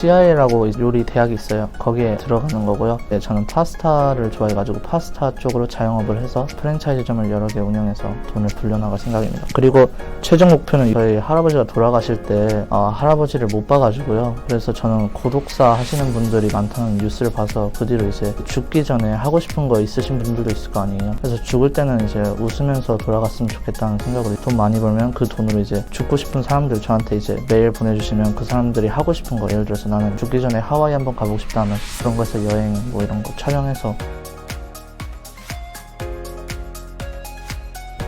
CIA라고 요리 대학이 있어요. 거기에 들어가는 거고요. 네, 저는 파스타를 좋아해가지고 파스타 쪽으로 자영업을 해서 프랜차이즈점을 여러 개 운영해서 돈을 불려나갈 생각입니다. 그리고 최종 목표는 저희 할아버지가 돌아가실 때 어, 할아버지를 못 봐가지고요. 그래서 저는 고독사 하시는 분들이 많다는 뉴스를 봐서 그 뒤로 이제 죽기 전에 하고 싶은 거 있으신 분들도 있을 거 아니에요. 그래서 죽을 때는 이제 웃으면서 돌아갔으면 좋겠다는 생각으로 돈 많이 벌면 그 돈으로 이제 죽고 싶은 사람들 저한테 이제 메일 보내주시면 그 사람들이 하고 싶은 거 예를 들어서 나는 죽기 전에 하와이 한번 가보고 싶다 하면 그런 거에서 여행 뭐 이런 거 촬영해서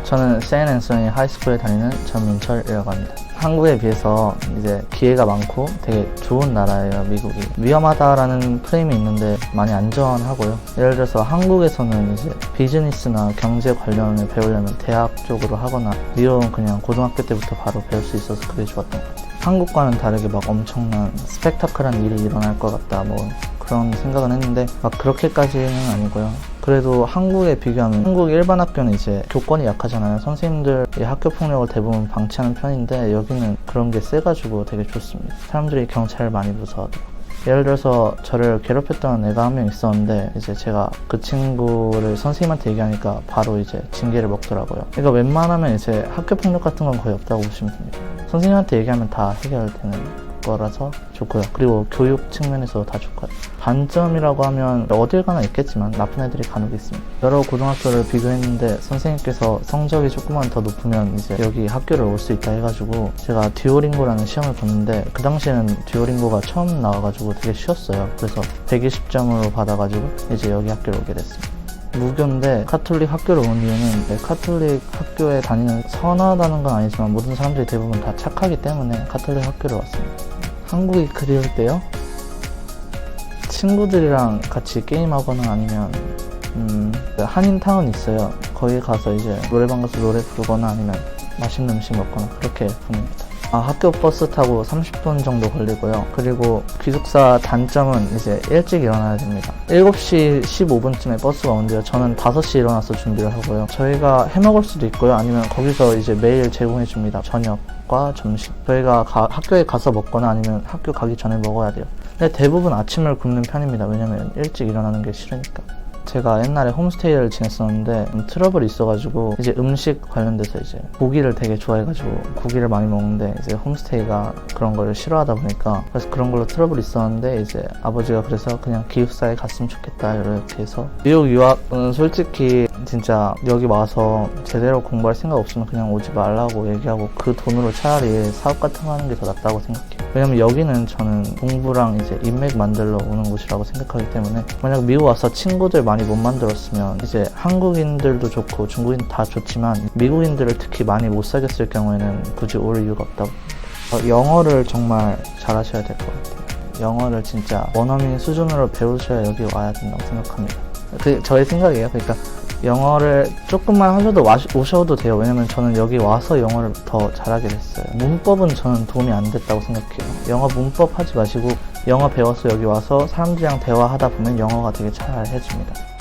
저는 세인앤서니 하이스쿨에 다니는 전민철이라고 합니다. 한국에 비해서 이제 기회가 많고 되게 좋은 나라예요, 미국이. 위험하다라는 프레임이 있는데 많이 안전하고요. 예를 들어서 한국에서는 이제 비즈니스나 경제 관련을 배우려면 대학 쪽으로 하거나 미국은 그냥 고등학교 때부터 바로 배울 수 있어서 그게 좋았던 것 같아요. 한국과는 다르게 막 엄청난 스펙타클한 일이 일어날 것 같다, 뭐 그런 생각은 했는데 막 그렇게까지는 아니고요. 그래도 한국에 비교하면 한국 일반 학교는 이제 교권이 약하잖아요. 선생님들이 학교 폭력을 대부분 방치하는 편인데 여기는 그런 게 세가지고 되게 좋습니다. 사람들이 경찰을 많이 무서워하더라고요. 예를 들어서 저를 괴롭혔던 애가 한 명 있었는데 이제 제가 그 친구를 선생님한테 얘기하니까 바로 이제 징계를 먹더라고요. 그러니까 웬만하면 이제 학교 폭력 같은 건 거의 없다고 보시면 됩니다. 선생님한테 얘기하면 다 해결되는 거라서 좋고요. 그리고 교육 측면에서 다 좋고요. 단점이라고 하면 어딜 가나 있겠지만 나쁜 애들이 간혹 있습니다. 여러 고등학교를 비교했는데 선생님께서 성적이 조금만 더 높으면 이제 여기 학교를 올 수 있다 해가지고 제가 듀오링고라는 시험을 봤는데 그 당시에는 듀오링고가 처음 나와가지고 되게 쉬웠어요. 그래서 120점으로 받아가지고 이제 여기 학교를 오게 됐습니다. 무교인데 카톨릭 학교를 온 이유는 네, 카톨릭 학교에 다니는 선하다는 건 아니지만 모든 사람들이 대부분 다 착하기 때문에 카톨릭 학교를 왔습니다. 한국이 그리울 때요? 친구들이랑 같이 게임하거나 아니면 음, 한인타운 있어요. 거기 가서 이제 노래방 가서 노래 부르거나 아니면 맛있는 음식 먹거나 그렇게 보냅니다. 아, 학교 버스 타고 30분 정도 걸리고요. 그리고 기숙사 단점은 이제 일찍 일어나야 됩니다. 7시 15분쯤에 버스가 온대요. 저는 5시에 일어나서 준비를 하고요. 저희가 해 먹을 수도 있고요. 아니면 거기서 이제 매일 제공해 줍니다. 저녁과 점심. 저희가 가- 학교에 가서 먹거나 아니면 학교 가기 전에 먹어야 돼요. 근데 대부분 아침을 굶는 편입니다. 왜냐면 일찍 일어나는 게 싫으니까. 제가 옛날에 홈스테이를 지냈었는데 음, 트러블이 있어가지고 이제 음식 관련돼서 이제 고기를 되게 좋아해가지고 고기를 많이 먹는데 이제 홈스테이가 그런 걸 싫어하다 보니까 그래서 그런 걸로 트러블이 있었는데 이제 아버지가 그래서 그냥 기숙사에 갔으면 좋겠다 이렇게 해서 미국 유학은 솔직히 진짜 여기 와서 제대로 공부할 생각 없으면 그냥 오지 말라고 얘기하고 그 돈으로 차라리 사업 같은 거 하는 게 더 낫다고 생각해요. 왜냐면 여기는 저는 공부랑 이제 인맥 만들러 오는 곳이라고 생각하기 때문에 만약 미국 와서 친구들 많이 못 만들었으면 이제 한국인들도 좋고 중국인 다 좋지만 미국인들을 특히 많이 못 사귀었을 경우에는 굳이 올 이유가 없다고. 어, 영어를 정말 잘하셔야 될 것 같아요. 영어를 진짜 원어민 수준으로 배우셔야 여기 와야 된다고 생각합니다. 그 저의 생각이에요. 그러니까 영어를 조금만 하셔도 와, 오셔도 돼요. 왜냐면 저는 여기 와서 영어를 더 잘하게 됐어요. 문법은 저는 도움이 안 됐다고 생각해요. 영어 문법 하지 마시고 영어 배워서 여기 와서 사람들이랑 대화하다 보면 영어가 되게 잘 해줍니다.